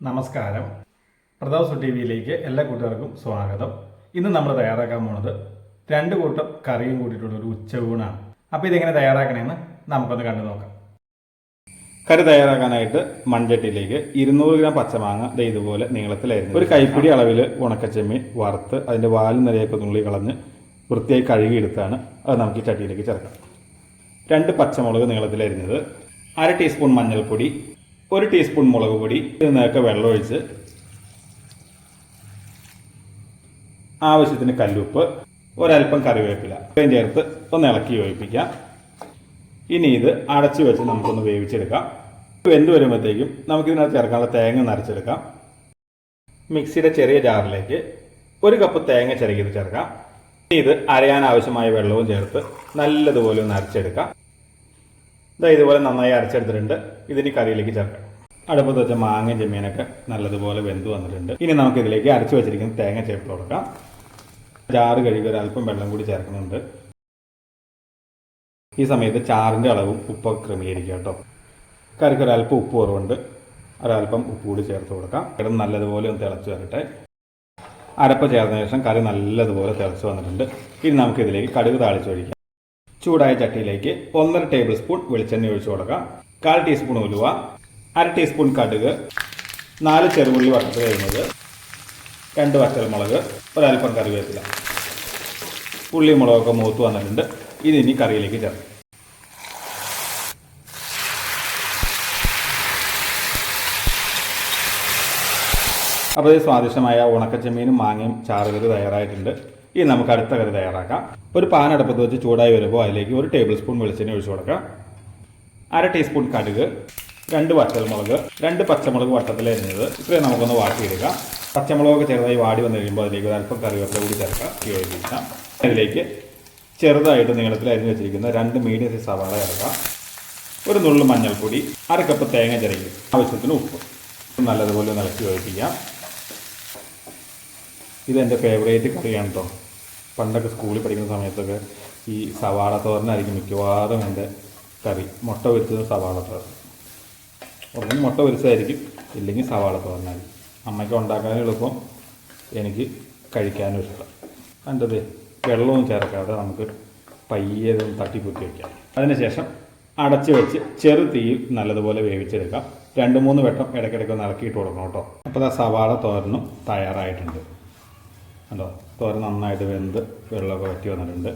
നമസ്കാരം. പ്രതാപ്സു ടി വിയിലേക്ക് എല്ലാ കൂട്ടുകാർക്കും സ്വാഗതം. ഇന്ന് നമ്മൾ തയ്യാറാക്കാൻ പോണത് രണ്ട് കൂട്ടം കറിയും കൂട്ടിയിട്ടുള്ള ഒരു ഉച്ചയൂണാണ് അപ്പോൾ ഇതെങ്ങനെ തയ്യാറാക്കണമെന്ന് നമുക്കൊന്ന് കണ്ടു നോക്കാം. കറി തയ്യാറാക്കാനായിട്ട് മൺചട്ടിയിലേക്ക് ഇരുന്നൂറ് ഗ്രാം പച്ചമാങ്ങ ദേ ഇതുപോലെ നീളത്തിലായിരുന്നു. ഒരു കൈപ്പിടി അളവിൽ ഉണക്കച്ചെമ്മീൻ വറുത്ത് അതിന്റെ വാലും നിലയൊക്കെ തുള്ളി കളഞ്ഞ് വൃത്തിയായി കഴുകിയെടുത്താണ് അത് നമുക്ക് ഈ ചട്ടിയിലേക്ക് ചേർക്കാം. രണ്ട് പച്ചമുളക് നീളത്തിലരിഞ്ഞത് അര ടീസ്പൂൺ മഞ്ഞൾപ്പൊടി ഒരു ടീസ്പൂൺ മുളക് പൊടി ഇതിനൊക്കെ വെള്ളമൊഴിച്ച് ആവശ്യത്തിന് കല്ലുപ്പ് ഒരൽപ്പം കറിവേപ്പില ഇത്രയും ചേർത്ത് ഒന്ന് ഇളക്കി വേവിപ്പിക്കാം ഇനി ഇത് അടച്ചു വെച്ച് നമുക്കൊന്ന് വേവിച്ചെടുക്കാം. വെന്ത് വരുമ്പോഴത്തേക്കും നമുക്കിതിനകത്ത് ചേർക്കാനുള്ള തേങ്ങ നരച്ചെടുക്കാം മിക്സിയുടെ ചെറിയ ജാറിലേക്ക് ഒരു കപ്പ് തേങ്ങ ചിരകിയത് ചേർക്കാം. ഇത് അരയാൻ ആവശ്യമായ വെള്ളവും ചേർത്ത് നല്ലതുപോലെ ഒന്ന് അരച്ചെടുക്കാം. ഇതാ ഇതുപോലെ നന്നായി അരച്ചെടുത്തിട്ടുണ്ട്. ഇതിന് കറിയിലേക്ക് ചേർക്കാം അടുപ്പത്ത് വെച്ച മാങ്ങ ചെമ്മീനൊക്കെ നല്ലതുപോലെ വെന്ത് വന്നിട്ടുണ്ട്. ഇനി നമുക്ക് ഇതിലേക്ക് അരച്ചു വെച്ചിരിക്കുന്ന തേങ്ങ ചേർത്ത് കൊടുക്കാം. ചാറ് കഴുകി ഒരു അല്പം വെള്ളം കൂടി ചേർക്കുന്നുണ്ട്. ഈ സമയത്ത് ചാറിന്റെ അളവും ഉപ്പൊക്കെ ക്രമീകരിക്കുക കേട്ടോ. കറിക്ക് ഒരല്പം ഉപ്പ് കുറവുണ്ട്. ഒരല്പം ഉപ്പ് കൂടി ചേർത്ത് കൊടുക്കാം. കിടന്ന് നല്ലതുപോലെ ഒന്ന് തിളച്ച് വരട്ടെ. അരപ്പ് ചേർന്ന ശേഷം കറി നല്ലതുപോലെ തിളച്ച് വന്നിട്ടുണ്ട്. ഇനി നമുക്ക് ഇതിലേക്ക് കടുക് താളിച്ച് ഒഴിക്കാം. ചൂടായ ചട്ടിയിലേക്ക് ഒന്നര ടേബിൾ സ്പൂൺ വെളിച്ചെണ്ണ ഒഴിച്ചു കൊടുക്കാം. കാൽ ടീസ്പൂൺ ഉലുവ അര ടീസ്പൂൺ കടുക് നാല് ചെറുപുള്ളി വറുത്ത് കഴിയുന്നത് രണ്ട് വറ്റൽമുളക് ഒരൽപ്പം കറിവേപ്പില. ഉള്ളി മുളകൊക്കെ മൂത്ത് വന്നിട്ടുണ്ട്. ഇത് ഇനി കറിയിലേക്ക് ചേർക്കും. അപ്പോൾ സ്വാദിഷ്ടമായ ഉണക്കച്ചെമ്മീനും മാങ്ങയും ചാറുകറി തയ്യാറായിട്ടുണ്ട്. ഇനി നമുക്ക് അടുത്ത കറി തയ്യാറാക്കാം. ഒരു പാൻ അടുപ്പത്ത് വെച്ച് ചൂടായി വരുമ്പോൾ അതിലേക്ക് ഒരു ടേബിൾ സ്പൂൺ വെളിച്ചെണ്ണ ഒഴിച്ചു കൊടുക്കാം. അര ടീസ്പൂൺ കടുക് രണ്ട് വറ്റൽമുളക് രണ്ട് പച്ചമുളക് വട്ടത്തിൽ എരിഞ്ഞത് ഇത്രയും നമുക്കൊന്ന് വാട്ടിയെടുക്കാം. പച്ചമുളകൊക്കെ ചെറുതായി വാടി വന്നു കഴിയുമ്പോൾ അതിലേക്ക് ഒരു അല്പം കറിവേപ്പില കൂടി ചേർക്കാം. യോജിപ്പിക്കാം അതിലേക്ക് ചെറുതായിട്ട് നീളത്തിൽ അരിഞ്ഞു വെച്ചിരിക്കുന്ന രണ്ട് മീഡിയം സൈസ് സവാള ചേർക്കാം. ഒരു നുള്ളു മഞ്ഞൾപ്പൊടി അര കപ്പ് തേങ്ങ ചിരകി ആവശ്യത്തിന് ഉപ്പ്. നല്ലതുപോലെ നിലച്ച് യോജിപ്പിക്കാം. ഇതെന്റെ ഫേവറേറ്റ് കറിയാണ് കേട്ടോ പണ്ടൊക്കെ സ്കൂളിൽ പഠിക്കുന്ന സമയത്തൊക്കെ ഈ സവാള തോരനായിരിക്കും മിക്കവാറും എന്റെ കറി. മുട്ട പൊരിച്ചത് സവാള തോരൻ. ഒന്നെങ്കിൽ മുട്ട പൊരിച്ചതായിരിക്കും. ഇല്ലെങ്കിൽ സവാള തോരനായിരിക്കും. അമ്മയ്ക്ക് ഉണ്ടാക്കാനും എളുപ്പം. എനിക്ക് കഴിക്കാനും ഇഷ്ടം. കണ്ടത് വെള്ളവും ചേർക്കാതെ നമുക്ക് പയ്യെ കുത്തി വയ്ക്കാം അതിനുശേഷം അടച്ചു വെച്ച് ചെറു തീയിൽ നല്ലതുപോലെ വേവിച്ചെടുക്കാം. രണ്ട് മൂന്ന് വട്ടം ഇടയ്ക്കിടയ്ക്ക് ഒന്ന് ഇളക്കിയിട്ട് കൊടുക്കണം കേട്ടോ. അപ്പോൾ ആ സവാള തോരനും തയ്യാറായിട്ടുണ്ട്. കണ്ടോ? തോര നന്നായിട്ട് വെന്ത് വെള്ളമൊക്കെ വറ്റി വന്നിട്ടുണ്ട്.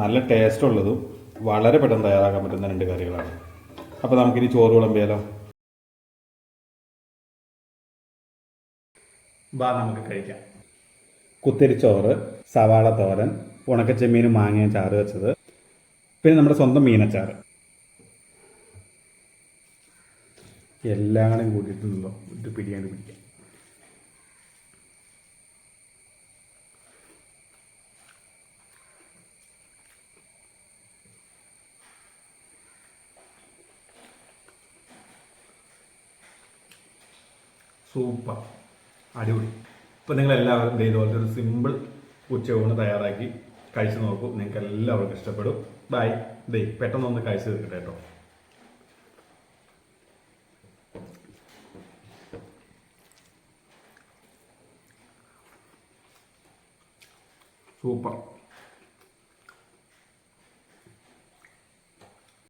നല്ല ടേസ്റ്റ് ഉള്ളതും വളരെ പെട്ടെന്ന് തയ്യാറാക്കാൻ പറ്റുന്ന രണ്ട് കറികളാണ്. അപ്പോൾ നമുക്കിനി ചോറ് വിളമ്പിയാലോ? ബാ നമുക്ക് കഴിക്കാം. കുത്തിരിച്ചോറ് സവാള തോരൻ ഉണക്കച്ചെമ്മീനും മാങ്ങയും ചാറ് വെച്ചത്. പിന്നെ നമ്മുടെ സ്വന്തം മീനച്ചാറ്. എല്ലാം കൂടിയിട്ടുണ്ടല്ലോ കൂട്ടിയിട്ടുണ്ടല്ലോ ഒരു പിടിയാണ്ട് പിടിക്കാം. സൂപ്പർ. അടിപൊളി. ഇപ്പം നിങ്ങൾ എല്ലാവരും ഇതുപോലത്തെ ഒരു സിമ്പിൾ ഉച്ചയൂണ് തയ്യാറാക്കി കഴിച്ചു നോക്കൂ. നിങ്ങൾക്ക് എല്ലാവർക്കും ഇഷ്ടപ്പെടും. ബൈ ദേ പെട്ടെന്ന് ഒന്ന് കഴിച്ചു തീർക്കട്ടെ കേട്ടോ. സൂപ്പർ.